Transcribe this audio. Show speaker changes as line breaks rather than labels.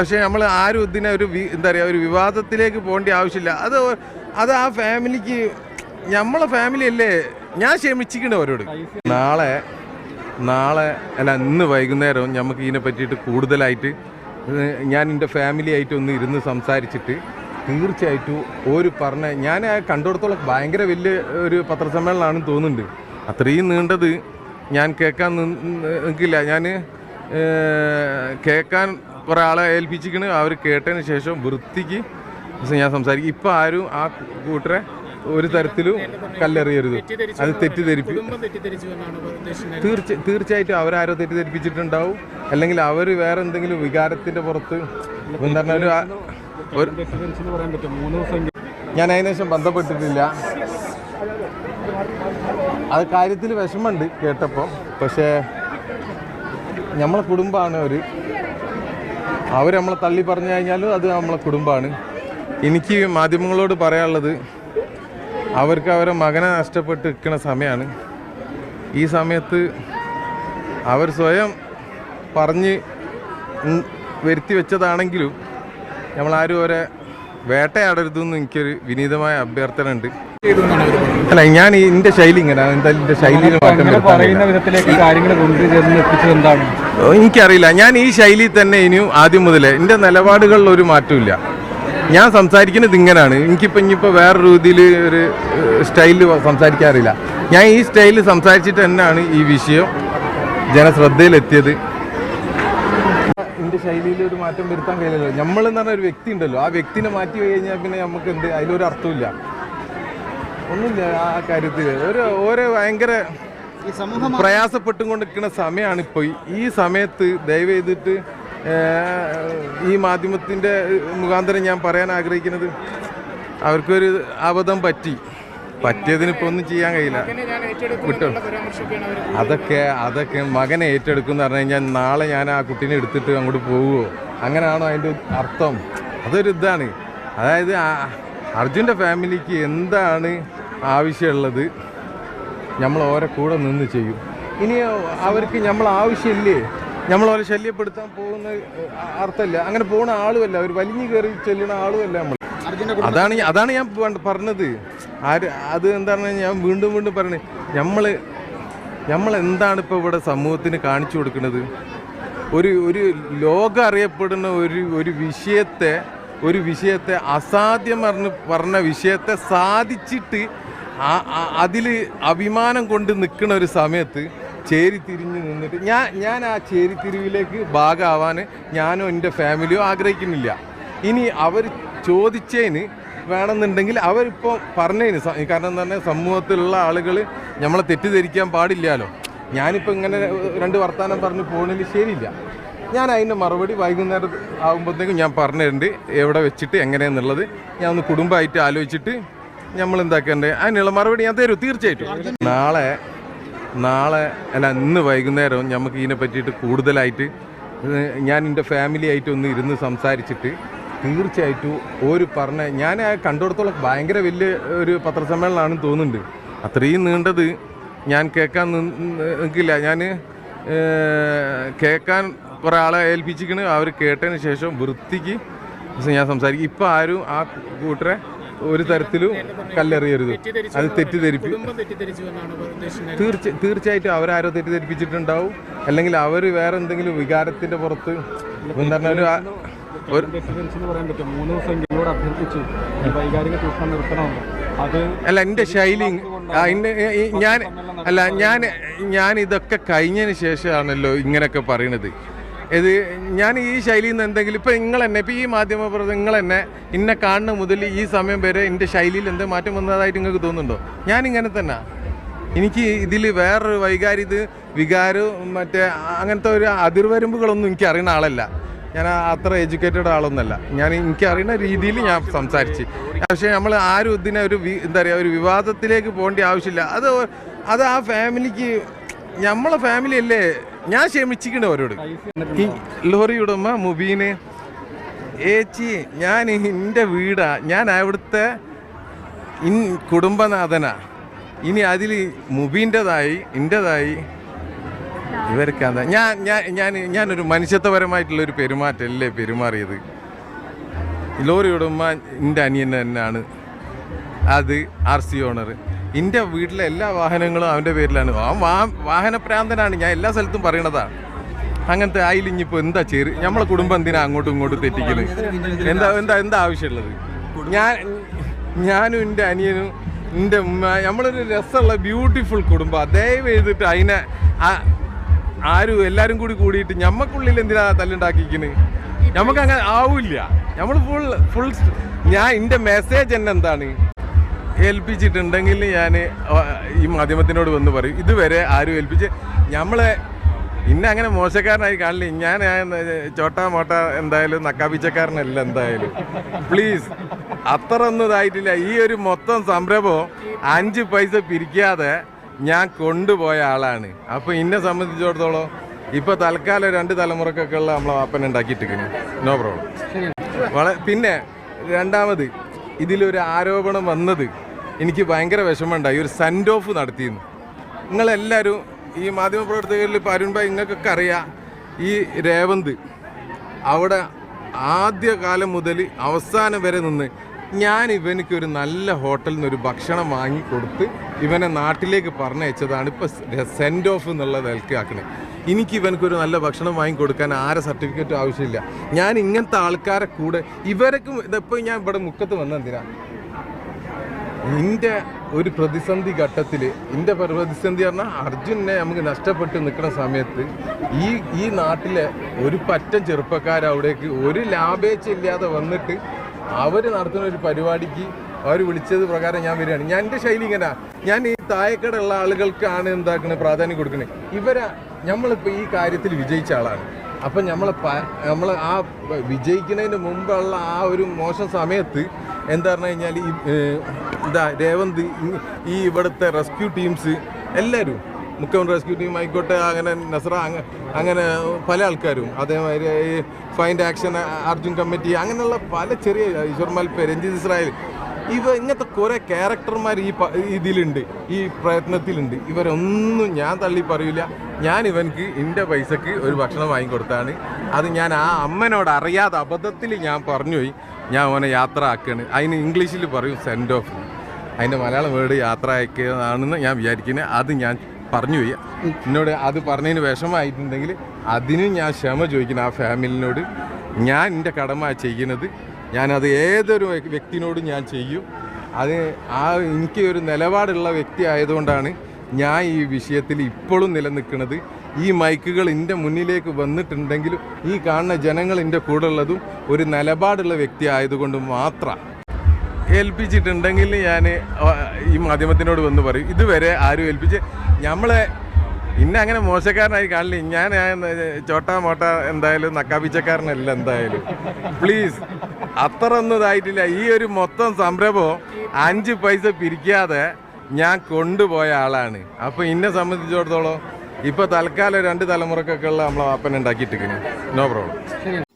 പക്ഷേ നമ്മൾ ആരും ഇതിനെ ഒരു എന്താ പറയുക ഒരു വിവാദത്തിലേക്ക് പോകേണ്ട ആവശ്യമില്ല. അത് അത് ആ ഫാമിലിക്ക് നമ്മളെ ഫാമിലി അല്ലേ? ഞാൻ ക്ഷമിച്ചിട്ടുണ്ട് അവരോട്. നാളെ നാളെ അല്ല ഇന്ന് വൈകുന്നേരം നമുക്ക് ഇതിനെ പറ്റിയിട്ട് കൂടുതലായിട്ട് ഞാൻ എന്റെ ഫാമിലി ആയിട്ട് ഒന്ന് ഇരുന്ന് സംസാരിച്ചിട്ട് തീർച്ചയായിട്ടും ഒരു പറഞ്ഞ ഞാൻ കണ്ടിടത്തോളം ഭയങ്കര വലിയ ഒരു പത്രസമ്മേളനമാണെന്ന് തോന്നുന്നുണ്ട്. അത്രയും നീണ്ടത് ഞാൻ കേൾക്കാൻ നിൽക്കില്ല ഞാൻ കേൾക്കാൻ കുറേ ആളെ ഏൽപ്പിച്ചിരിക്കണ്. അവർ കേട്ടതിന് ശേഷം വൃത്തിക്ക് ഞാൻ സംസാരിക്കും. ഇപ്പം ആരും ആ കൂട്ടരെ ഒരു തരത്തിലും കല്ലെറിയരുത്. അത് തെറ്റിദ്ധരിപ്പി തീർച്ച തീർച്ചയായിട്ടും അവരാരോ തെറ്റിദ്ധരിപ്പിച്ചിട്ടുണ്ടാവും. അല്ലെങ്കിൽ അവർ വേറെ എന്തെങ്കിലും വികാരത്തിന്റെ പുറത്ത് എന്താ ഒരു ഒരു ഞാൻ അതിനുശേഷം ബന്ധപ്പെട്ടിട്ടില്ല. അത് കാര്യത്തിൽ വിഷമമുണ്ട് കേട്ടപ്പോൾ പക്ഷേ നമ്മളെ കുടുംബമാണ് അവർ അവർ നമ്മളെ തള്ളി പറഞ്ഞു കഴിഞ്ഞാലും അത് നമ്മളെ കുടുംബമാണ്. എനിക്ക് മാധ്യമങ്ങളോട് പറയാനുള്ളത് അവർക്ക് അവരെ മകനെ നഷ്ടപ്പെട്ട് നിൽക്കുന്ന സമയമാണ്. ഈ സമയത്ത് അവർ സ്വയം പറഞ്ഞ് വരുത്തി വെച്ചതാണെങ്കിലും നമ്മളാരും അവരെ വേട്ടയാടരുതെന്ന് എനിക്കൊരു വിനീതമായ അഭ്യർത്ഥന ഉണ്ട് അല്ല ഞാൻ എന്റെ ശൈലി ഇങ്ങനെ എന്തായാലും എന്റെ ശൈലിയിൽ മാറ്റം
അങ്ങനെ പറയുന്ന വിധത്തിലേക്ക് കാര്യങ്ങൾ കൊണ്ടുചെന്ന് എത്തിച്ചത് എന്താണ്?
എനിക്കറിയില്ല. ഞാൻ ഈ ശൈലി തന്നെ ഇനിയും ആദ്യം മുതലേ എന്റെ നിലപാടുകളിൽ ഒരു മാറ്റമില്ല ഞാൻ സംസാരിക്കുന്നത് ഇങ്ങനെയാണ് എനിക്കിപ്പോ ഇനിയിപ്പോ വേറെ രീതിയിൽ ഒരു സ്റ്റൈലിൽ സംസാരിക്കാറില്ല. ഞാൻ ഈ സ്റ്റൈലിൽ സംസാരിച്ചിട്ട് തന്നെയാണ് ഈ വിഷയം ജനശ്രദ്ധയിലെത്തിയത്. എന്റെ ശൈലിയിൽ ഒരു മാറ്റം വരുത്താൻ കഴിയില്ലല്ലോ. നമ്മൾ എന്ന് പറഞ്ഞ ഒരു വ്യക്തി ഉണ്ടല്ലോ. ആ വ്യക്തിനെ മാറ്റി കഴിഞ്ഞാൽ പിന്നെ നമുക്ക് എന്ത് അതിലൊരു അർത്ഥമില്ല ഒന്നുമില്ല ആ കാര്യത്തിൽ. ഒരു ഓരോ ഭയങ്കര പ്രയാസപ്പെട്ടും കൊണ്ട് നിൽക്കുന്ന സമയമാണ് ഇപ്പോൾ. ഈ സമയത്ത് ദയവ് ചെയ്തിട്ട് ഈ മാധ്യമത്തിന്റെ മുഖാന്തരം ഞാൻ പറയാൻ ആഗ്രഹിക്കുന്നത് അവർക്കൊരു അബദ്ധം പറ്റി. പറ്റിയതിന് ഇപ്പോൾ ഒന്നും ചെയ്യാൻ കഴിയില്ല. അതൊക്കെ അതൊക്കെ മകനെ ഏറ്റെടുക്കും എന്ന് പറഞ്ഞു കഴിഞ്ഞാൽ നാളെ ഞാൻ ആ കുട്ടീനെ എടുത്തിട്ട് അങ്ങോട്ട് പോവുമോ അങ്ങനെയാണോ അതിന്റെ അർത്ഥം? അതൊരു ഇതാണ്. അതായത് അർജുന്റെ ഫാമിലിക്ക് എന്താണ് ആവശ്യമുള്ളത് നമ്മൾ ഓരെ കൂടെ നിന്ന് ചെയ്യും. ഇനി അവർക്ക് നമ്മൾ ആവശ്യമില്ലേ? നമ്മൾ അവരെ ശല്യപ്പെടുത്താൻ പോകുന്ന അർത്ഥമല്ല. അങ്ങനെ പോകുന്ന ആളുമല്ല. അവർ വലിഞ്ഞു കയറി ചെല്ലുന്ന ആളുമല്ല നമ്മൾ. അതാണ് അതാണ് ഞാൻ പറഞ്ഞത്. ആര് അത് എന്താണ് ഞാൻ വീണ്ടും വീണ്ടും പറഞ്ഞത് നമ്മൾ നമ്മൾ എന്താണ് ഇപ്പോൾ ഇവിടെ സമൂഹത്തിന് കാണിച്ചു കൊടുക്കുന്നത്? ഒരു ഒരു ലോകം അറിയപ്പെടുന്ന ഒരു ഒരു വിഷയത്തെ ഒരു വിഷയത്തെ അസാധ്യം പറഞ്ഞ് പറഞ്ഞ വിഷയത്തെ സാധിച്ചിട്ട് അതിൽ അഭിമാനം കൊണ്ട് നിൽക്കുന്ന ഒരു സമയത്ത് ചേരി തിരിഞ്ഞ് നിന്നിട്ട് ഞാൻ ഞാൻ ആ ചേരി ചേരിതിരിവിലേക്ക് ഭാഗമാവാൻ ഞാനോ എന്റെ ഫാമിലിയോ ആഗ്രഹിക്കുന്നില്ല. ഇനി അവർ ചോദിച്ചതിന് വേണമെന്നുണ്ടെങ്കിൽ അവരിപ്പോൾ പറഞ്ഞതിന് കാരണം തന്നെ സമൂഹത്തിലുള്ള ആളുകൾ നമ്മളെ തെറ്റിദ്ധരിക്കാൻ പാടില്ലല്ലോ. ഞാനിപ്പോൾ ഇങ്ങനെ രണ്ട് വർത്തമാനം പറഞ്ഞ് പോകുന്നതിൽ ശരിയില്ല. ഞാൻ അതിന്റെ മറുപടി വൈകുന്നേരം ആകുമ്പോഴത്തേക്കും ഞാൻ പറഞ്ഞിട്ടുണ്ട് എവിടെ വെച്ചിട്ട് എങ്ങനെയെന്നുള്ളത്. ഞാൻ ഒന്ന് കുടുംബമായിട്ട് ആലോചിച്ചിട്ട് നമ്മൾ എന്താക്കേണ്ടത് അതിനുള്ള മറുപടി ഞാൻ തരും തീർച്ചയായിട്ടും. നാളെ നാളെ അല്ല ഇന്ന് വൈകുന്നേരം നമുക്ക് ഇതിനെ പറ്റിയിട്ട് കൂടുതലായിട്ട് ഞാൻ എന്റെ ഫാമിലി ആയിട്ട് ഒന്ന് ഇരുന്ന് സംസാരിച്ചിട്ട് തീർച്ചയായിട്ടും ഒരു പറഞ്ഞ ഞാൻ കണ്ടിടത്തോളം ഭയങ്കര വലിയ ഒരു പത്രസമ്മേളനമാണെന്ന് തോന്നുന്നുണ്ട്. അത്രയും നീണ്ടത് ഞാൻ കേൾക്കാൻ നിൽക്കില്ല ഞാൻ കേൾക്കാൻ കുറേ ആളെ ഏൽപ്പിച്ചിരിക്കണ്. അവർ കേട്ടതിന് ശേഷം വൃത്തിക്ക് ഞാൻ സംസാരിക്കും. ഇപ്പം ആരും ആ കൂട്ടരെ ഒരു തരത്തിലും കല്ലെറിയരുത്. അത് തെറ്റിദ്ധരിപ്പി തീർച്ച തീർച്ചയായിട്ടും അവരാരോ തെറ്റിദ്ധരിപ്പിച്ചിട്ടുണ്ടാവും. അല്ലെങ്കിൽ അവർ വേറെ എന്തെങ്കിലും വികാരത്തിന്റെ പുറത്ത് എന്താ ഒരു
മൂന്ന് ദിവസം എന്നോട് അഭ്യർത്ഥിച്ചു ഈ വൈകാരിക ചൂഷണം നിർത്തണമെന്ന് അത്
അല്ല എന്റെ ശൈലി ഞാൻ അല്ല ഞാൻ ഞാൻ ഇതൊക്കെ കഴിഞ്ഞതിന് ശേഷമാണല്ലോ ഇങ്ങനെയൊക്കെ പറയണത്. ഇത് ഞാൻ ഈ ശൈലിയിൽ നിന്ന് എന്തെങ്കിലും ഇപ്പം നിങ്ങൾ തന്നെ ഇപ്പം ഈ മാധ്യമ പ്രവർത്തകർ നിങ്ങൾ തന്നെ ഇന്നെ കാണുന്ന മുതൽ ഈ സമയം വരെ എന്റെ ശൈലിയിൽ എന്ത് മാറ്റം വന്നതായിട്ട് നിങ്ങൾക്ക് തോന്നുന്നുണ്ടോ? ഞാൻ ഇങ്ങനെ തന്നെ. എനിക്ക് ഇതിൽ വേറൊരു വൈകാരിത് വികാരവും മറ്റേ അങ്ങനത്തെ ഒരു അതിർവരമ്പുകളൊന്നും എനിക്ക് അറിയുന്ന ആളല്ല. ഞാൻ അത്ര എഡ്യൂക്കേറ്റഡ് ആളൊന്നുമല്ല ഞാൻ എനിക്ക് അറിയുന്ന രീതിയിൽ ഞാൻ സംസാരിച്ച്. പക്ഷേ നമ്മൾ ആരും ഇതിനെ ഒരു എന്താ പറയുക ഒരു വിവാദത്തിലേക്ക് പോകേണ്ട ആവശ്യമില്ല. അത് അത് ആ ഫാമിലിക്ക് നമ്മളെ ഫാമിലി അല്ലേ ഞാൻ ക്ഷമിച്ചിട്ടുണ്ട് അവരോട്. ഈ ലോറി ഉടമ മുബീന് ഏച്ചി ഞാൻ എന്റെ വീടാ. ഞാൻ അവിടുത്തെ ഇൻ കുടുംബനാഥനാ. ഇനി അതിൽ മുബീന്റെതായി എന്റെതായി ഇവർക്ക് എന്താ? ഞാൻ ഞാൻ ഞാൻ ഞാനൊരു മനുഷ്യത്വപരമായിട്ടുള്ള ഒരു പെരുമാറ്റമല്ലേ പെരുമാറിയത്. ലോറി ഉടമ എന്റെ അനിയൻ തന്നെയാണ്. അത് ആർ സി ഓണർ എന്റെ വീട്ടിലെ എല്ലാ വാഹനങ്ങളും അവന്റെ പേരിലാണ്. ആ വാ വാഹനപ്രാന്തനാണ്. ഞാൻ എല്ലാ സ്ഥലത്തും പറയണതാണ് അങ്ങനത്തെ ആയിലിഞ്ഞിപ്പോൾ എന്താ ചേര്? നമ്മളെ കുടുംബം എന്തിനാ അങ്ങോട്ടും ഇങ്ങോട്ടും തെറ്റിക്കുന്നത് എന്താ എന്താ എന്താ ആവശ്യമുള്ളത്? ഞാൻ ഞാനും എന്റെ അനിയനും എന്റെ ഉമ്മ നമ്മളൊരു രസമുള്ള ബ്യൂട്ടിഫുൾ കുടുംബം. ദയവ് ചെയ്തിട്ട് അതിനെ ആരും എല്ലാവരും കൂടി കൂടിയിട്ട് ഞമ്മക്കുള്ളിൽ എന്തിനാ തല്ലുണ്ടാക്കിക്കുന്നത് നമുക്ക് ആവില്ല. നമ്മൾ ഫുൾ ഫുൾ ഞാൻ എന്റെ മെസ്സേജ് തന്നെ എന്താണ് ഏൽപ്പിച്ചിട്ടുണ്ടെങ്കിൽ ഞാൻ ഈ മാധ്യമത്തിനോട് വന്ന് പറയും. ഇതുവരെ ആരും ഏൽപ്പിച്ച് നമ്മളെ ഇന്നെ അങ്ങനെ മോശക്കാരനായി കാണില്ല. ഞാൻ ചോട്ടാ മോട്ട എന്തായാലും നക്കാപ്പിച്ചക്കാരനല്ല എന്തായാലും. പ്ലീസ് അത്ര ഒന്നും ഇതായിട്ടില്ല ഈ ഒരു മൊത്തം സംരംഭം അഞ്ച് പൈസ പിരിക്കാതെ ഞാൻ കൊണ്ടുപോയ ആളാണ്. അപ്പൊ എന്നെ സംബന്ധിച്ചിടത്തോളം ഇപ്പൊ തൽക്കാലം രണ്ട് തലമുറക്കൊക്കെ ഉള്ള നമ്മളെ വാപ്പൻ ഉണ്ടാക്കിയിട്ടിരിക്കുന്നു. നോ പ്രോബ്ലം വള പിന്നെ രണ്ടാമത് ഇതിലൊരു ആരോപണം വന്നത് എനിക്ക് ഭയങ്കര വിഷമമുണ്ടായി. ഒരു സെൻഡ് ഓഫ് നടത്തിയിരുന്നു. നിങ്ങളെല്ലാവരും ഈ മാധ്യമപ്രവർത്തകരിൽ ഇപ്പോൾ അരുൺ നിങ്ങൾക്കൊക്കെ അറിയാം ഈ രേവന്ത് അവിടെ ആദ്യ കാലം മുതൽ അവസാനം വരെ നിന്ന് ഞാൻ ഇവനിക്കൊരു നല്ല ഹോട്ടലിൽ നിന്ന് ഒരു ഭക്ഷണം വാങ്ങി കൊടുത്ത് ഇവനെ നാട്ടിലേക്ക് പറഞ്ഞയച്ചതാണ് ഇപ്പോൾ സെൻഡ് ഓഫ് എന്നുള്ള നിലക്കാക്കണേ എനിക്ക് ഇവനക്കൊരു നല്ല ഭക്ഷണം വാങ്ങി കൊടുക്കാൻ ആരെ സർട്ടിഫിക്കറ്റും ആവശ്യമില്ല. ഞാൻ ഇങ്ങനത്തെ ആൾക്കാരെ കൂടെ ഇവരൊക്കെ ഇതിപ്പോൾ ഞാൻ ഇവിടെ മുക്കത്ത് വന്നെന്തിനാ? ഇന്റെ ഒരു പ്രതിസന്ധി ഘട്ടത്തിൽ ഇന്റെ പ്രതിസന്ധി പറഞ്ഞാൽ അർജുനെ നമുക്ക് നഷ്ടപ്പെട്ട് നിൽക്കുന്ന സമയത്ത് ഈ ഈ നാട്ടിലെ ഒരു പറ്റം ചെറുപ്പക്കാർ അവിടേക്ക് ഒരു ലാഭേച്ഛ ഇല്ലാതെ വന്നിട്ട് അവർ നടത്തുന്ന ഒരു പരിപാടിക്ക് അവർ വിളിച്ചത് പ്രകാരം ഞാൻ വരികയാണ്. ഞാൻ എന്റെ ശൈലി ഇങ്ങനെ. ഞാൻ ഈ താഴെക്കടുള്ള ആളുകൾക്കാണ് എന്താക്കുന്നത് പ്രാധാന്യം കൊടുക്കുന്നത് ഇവരെ നമ്മളിപ്പോൾ ഈ കാര്യത്തിൽ വിജയിച്ച ആളാണ്. അപ്പം നമ്മളെ നമ്മൾ ആ വിജയിക്കുന്നതിന് മുമ്പുള്ള ആ ഒരു മോശം സമയത്ത് എന്താ പറഞ്ഞു കഴിഞ്ഞാൽ ഈ ഇതാ രേവന്ത് ഈ- ഇവിടുത്തെ റെസ്ക്യൂ ടീംസ് എല്ലാവരും മുഖ്യമന്ത്രി റെസ്ക്യൂ ടീം ആയിക്കോട്ടെ അങ്ങനെ നസറ അങ്ങ- അങ്ങനെ പല ആൾക്കാരും അതേമാതിരി ഫൈൻഡ് ആക്ഷൻ അർജുൻ കമ്മിറ്റി അങ്ങനെയുള്ള പല ചെറിയ ഈശ്വർമാൽ രഞ്ജിത് ഇസ്രായേൽ ഇവ ഇങ്ങനത്തെ കുറെ ക്യാരക്ടർമാർ ഈ ഇതിലുണ്ട് ഈ പ്രയത്നത്തിലുണ്ട്. ഇവരൊന്നും ഞാൻ തള്ളി പറയില്ല ഞാൻ ഇവൻക്ക് എന്റെ പൈസക്ക് ഒരു ഭക്ഷണം വാങ്ങിക്കൊടുത്താണ്. അത് ഞാൻ ആ അമ്മനോട് അറിയാതെ അബദ്ധത്തിൽ ഞാൻ പറഞ്ഞുപോയി. ഞാൻ അവനെ യാത്ര ആക്കുകയാണ് അതിന് ഇംഗ്ലീഷിൽ പറയും സെൻഡ് ഓഫ് അതിന്റെ മലയാളം വേർഡ് യാത്ര അയക്കുന്നതാണെന്ന് ഞാൻ വിചാരിക്കുന്നത് അത് ഞാൻ പറഞ്ഞുപോയി. എന്നോട് അത് പറഞ്ഞതിന് വിഷമമായിട്ടുണ്ടെങ്കിൽ അതിനും ഞാൻ ക്ഷമ ചോദിക്കണം ആ ഫാമിലിനോട് ഞാൻ എന്റെ കടമ ചെയ്യുന്നത് ഞാനത് ഏതൊരു വ്യ- വ്യക്തിനോടും ഞാൻ ചെയ്യും. അത് ആ എനിക്ക് ഒരു നിലപാടുള്ള വ്യക്തി ആയതുകൊണ്ടാണ് ഞാൻ ഈ വിഷയത്തിൽ ഇപ്പോഴും നിലനിൽക്കുന്നത്. ഈ മൈക്കുകൾ എന്റെ മുന്നിലേക്ക് വന്നിട്ടുണ്ടെങ്കിലും ഈ കാണുന്ന ജനങ്ങൾ എന്റെ കൂടെ ഉള്ളതും ഒരു നിലപാടുള്ള വ്യക്തി ആയതുകൊണ്ട് മാത്രം. ഏൽപ്പിച്ചിട്ടുണ്ടെങ്കിൽ ഞാൻ ഈ മാധ്യമത്തിനോട് വന്ന് പറയും. ഇതുവരെ ആരും ഏൽപ്പിച്ച് നമ്മളെ ഇന്നെ അങ്ങനെ മോശക്കാരനായി കാണില്ല. ഞാൻ ചോട്ടാ മോട്ട എന്തായാലും നക്കാപ്പിച്ചക്കാരനല്ല എന്തായാലും. പ്ലീസ് അത്ര ഒന്നും ഇതായിട്ടില്ല. ഈ ഒരു മൊത്തം സംരംഭം അഞ്ച് പൈസ പിരിക്കാതെ ഞാൻ കൊണ്ടുപോയ ആളാണ്. അപ്പോൾ എന്നെ സംബന്ധിച്ചിടത്തോളം ഇപ്പോൾ തൽക്കാലം രണ്ട് തലമുറക്കൊക്കെ ഉള്ള നമ്മളെ വാപ്പൻ ഉണ്ടാക്കിയിട്ടിരിക്കുന്നു. No problem